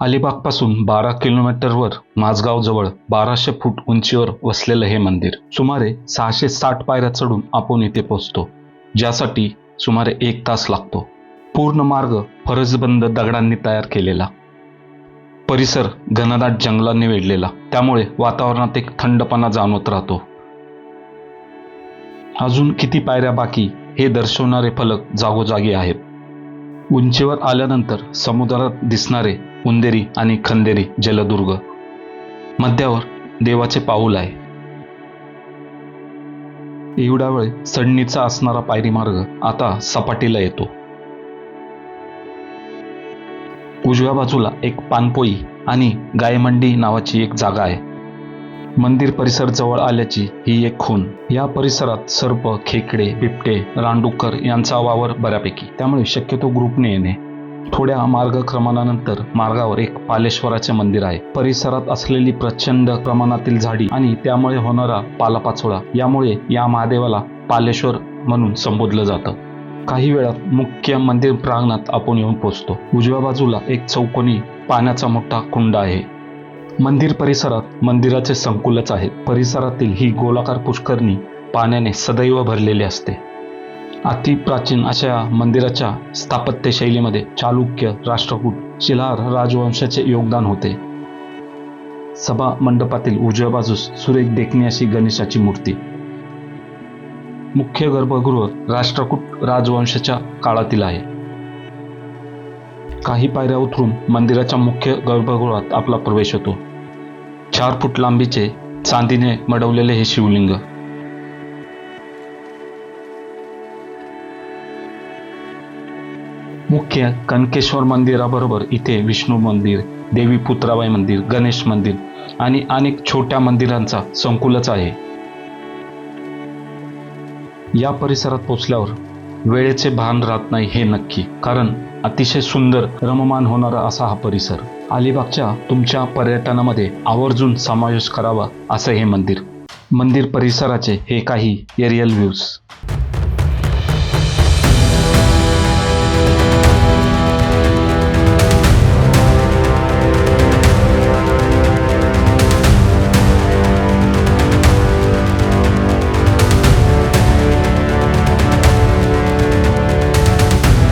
अलिबागपासून बारा किलोमीटरवर माझगावजवळ बाराशे फूट उंचीवर वसलेलं हे मंदिर सुमारे सहाशे साठ पायऱ्या चढून आपण इथे पोहोचतो ज्यासाठी सुमारे एक तास लागतो. पूर्ण मार्ग फरसबंद दगडांनी तयार केलेला. परिसर घनदाट जंगलांनी वेढलेला. त्यामुळे वातावरणात एक थंडपणा जाणवत राहतो. अजून किती पायऱ्या बाकी हे दर्शवणारे फलक जागोजागी आहेत. उंचीवर आल्यानंतर समुद्रात दिसणारे उंदेरी आणि खंदेरी जलदुर्ग. मध्यावर देवाचे पाऊल आहे. एवढा वेळ सडणीचा असणारा पायरी मार्ग आता सपाटीला येतो. उजव्या बाजूला एक पानपोई आणि गायमंडी नावाची एक जागा आहे. मंदिर परिसर जवळ आल्याची ही एक खून या परिसरात सर्प खेकडे बिबटे रानडुक्कर यांचा वावर बऱ्यापैकी. त्यामुळे शक्यतो ग्रुपने येणे. थोड्या मार्गक्रमणानंतर मार्गावर एक पालेश्वराचे मंदिर आहे. परिसरात असलेली प्रचंड प्रमाणातील झाडी आणि त्यामुळे होणारा पालापाचोळा यामुळे या महादेवाला पालेश्वर म्हणून संबोधलं जातं. काही वेळात मुख्य मंदिर प्रांगणात आपण येऊन पोहोचतो. उजव्या बाजूला एक चौकोनी पाण्याचा मोठा कुंड आहे. मंदिर परिसरात मंदिराचे संकुलच आहेत परिसरातील ही गोलाकार पुष्करणी पाण्याने सदैव भरलेली असते. अति प्राचीन अशा मंदिराच्या स्थापत्य शैलीमध्ये चालुक्य राष्ट्रकूट शिलार राजवंशाचे योगदान होते. सभा मंडपातील उजव्या बाजूस सुरेख देखणी अशी गणेशाची मूर्ती. मुख्य गर्भगृह राष्ट्रकूट राजवंशाच्या काळातील आहे. काही पायऱ्या उतरून मंदिराच्या मुख्य गर्भगृहात आपला प्रवेश होतो. चार फूट लांबीचे चांदीने मडवलेले हे शिवलिंग मुख्य कनकेश्वर मंदिराबरोबर इथे विष्णू मंदिर देवी पुत्राबाई मंदिर गणेश मंदिर आणि अनेक छोट्या मंदिरांचा संकुलच आहे. या परिसरात पोचल्यावर वेळेचे भान राहत नाही हे नक्की कारण अतिशय सुंदर रममान होणारा असा हा परिसर. अलिबागच्या तुमच्या पर्यटनामध्ये आवर्जून समावेश करावा असं हे मंदिर. मंदिर परिसराचे हे काही एरियल व्ह्यूज.